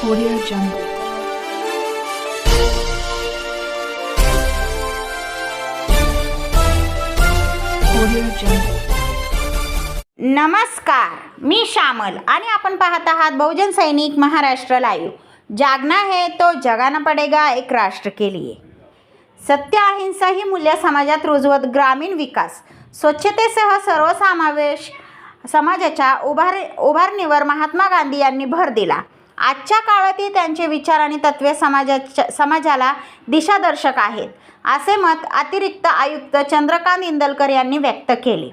Audio Jungle. Audio Jungle. नमस्कार मी श्यामल आणि आपण पाहत आहात बहुजन सैनिक महाराष्ट्र लाईव्ह जागना है तो जगाना पडेगा एक राष्ट्र के लिए सत्य अहिंसा ही मूल्य समाजात रुजवत ग्रामीण विकास स्वच्छतेसह सर्वसमावेश समाजाच्या उभार उभारणीवर महात्मा गांधी यांनी भर दिला आजच्या काळातही त्यांचे विचार आणि तत्वे समाजाच्या समाजाला दिशादर्शक आहेत असे मत अतिरिक्त आयुक्त चंद्रकांत इंदलकर यांनी व्यक्त केले.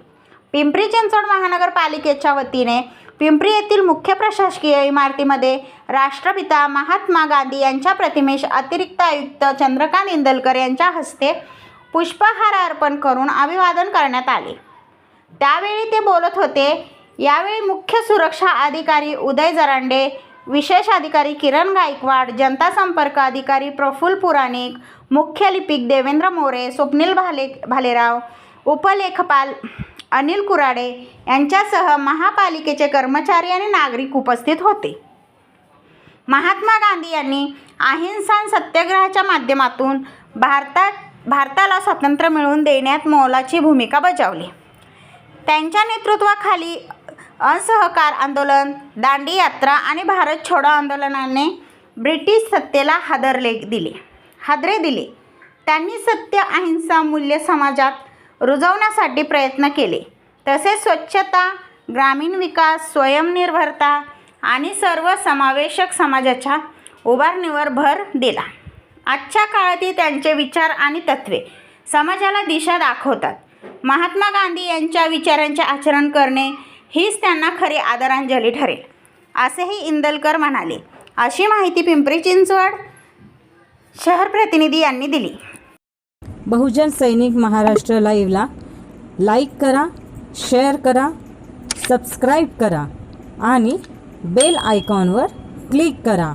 पिंपरी चिंचवड महानगरपालिकेच्या वतीने पिंपरी येथील मुख्य प्रशासकीय इमारतीमध्ये राष्ट्रपिता महात्मा गांधी यांच्या प्रतिमेस अतिरिक्त आयुक्त चंद्रकांत इंदलकर यांच्या हस्ते पुष्पहार अर्पण करून अभिवादन करण्यात आले. त्यावेळी ते बोलत होते यावेळी मुख्य सुरक्षा अधिकारी उदय जरांडे विशेष अधिकारी किरण गायकवाड जनता संपर्क अधिकारी प्रफुल्ल पुराणिक मुख्य लिपिक देवेंद्र मोरे स्वप्नील भाले भालेराव उपलेखपाल अनिल कुराडे यांच्यासह महापालिकेचे कर्मचारी आणि नागरिक उपस्थित होते. महात्मा गांधी यांनी अहिंसा सत्याग्रहाच्या माध्यमातून भारतात भारताला स्वातंत्र्य मिळवून देण्यात मोलाची भूमिका बजावली. त्यांच्या नेतृत्वाखाली असहकार आंदोलन दांडी यात्रा आणि भारत छोडो आंदोलनाने ब्रिटिश सत्तेला हादरले दिले हादरे दिले. त्यांनी सत्य अहिंसा मूल्य समाजात रुजवण्यासाठी प्रयत्न केले. तसेच स्वच्छता ग्रामीण विकास स्वयंनिर्भरता आणि सर्व समावेशक समाजाच्या उभारणीवर भर दिला. आजच्या काळातील त्यांचे विचार आणि तत्त्वे समाजाला दिशा दाखवतात. महात्मा गांधी यांच्या विचारांचे आचरण करणे हीच त्यांना खरी आदरांजली ठरेल. असेही इंदलकर म्हणाले. अशी माहिती पिंपरी चिंचवड शहर प्रतिनिधी यांनी दिली. बहुजन सैनिक महाराष्ट्र लाईव्हला लाईक करा शेअर करा सबस्क्राईब करा आणि बेल आयकॉनवर क्लिक करा.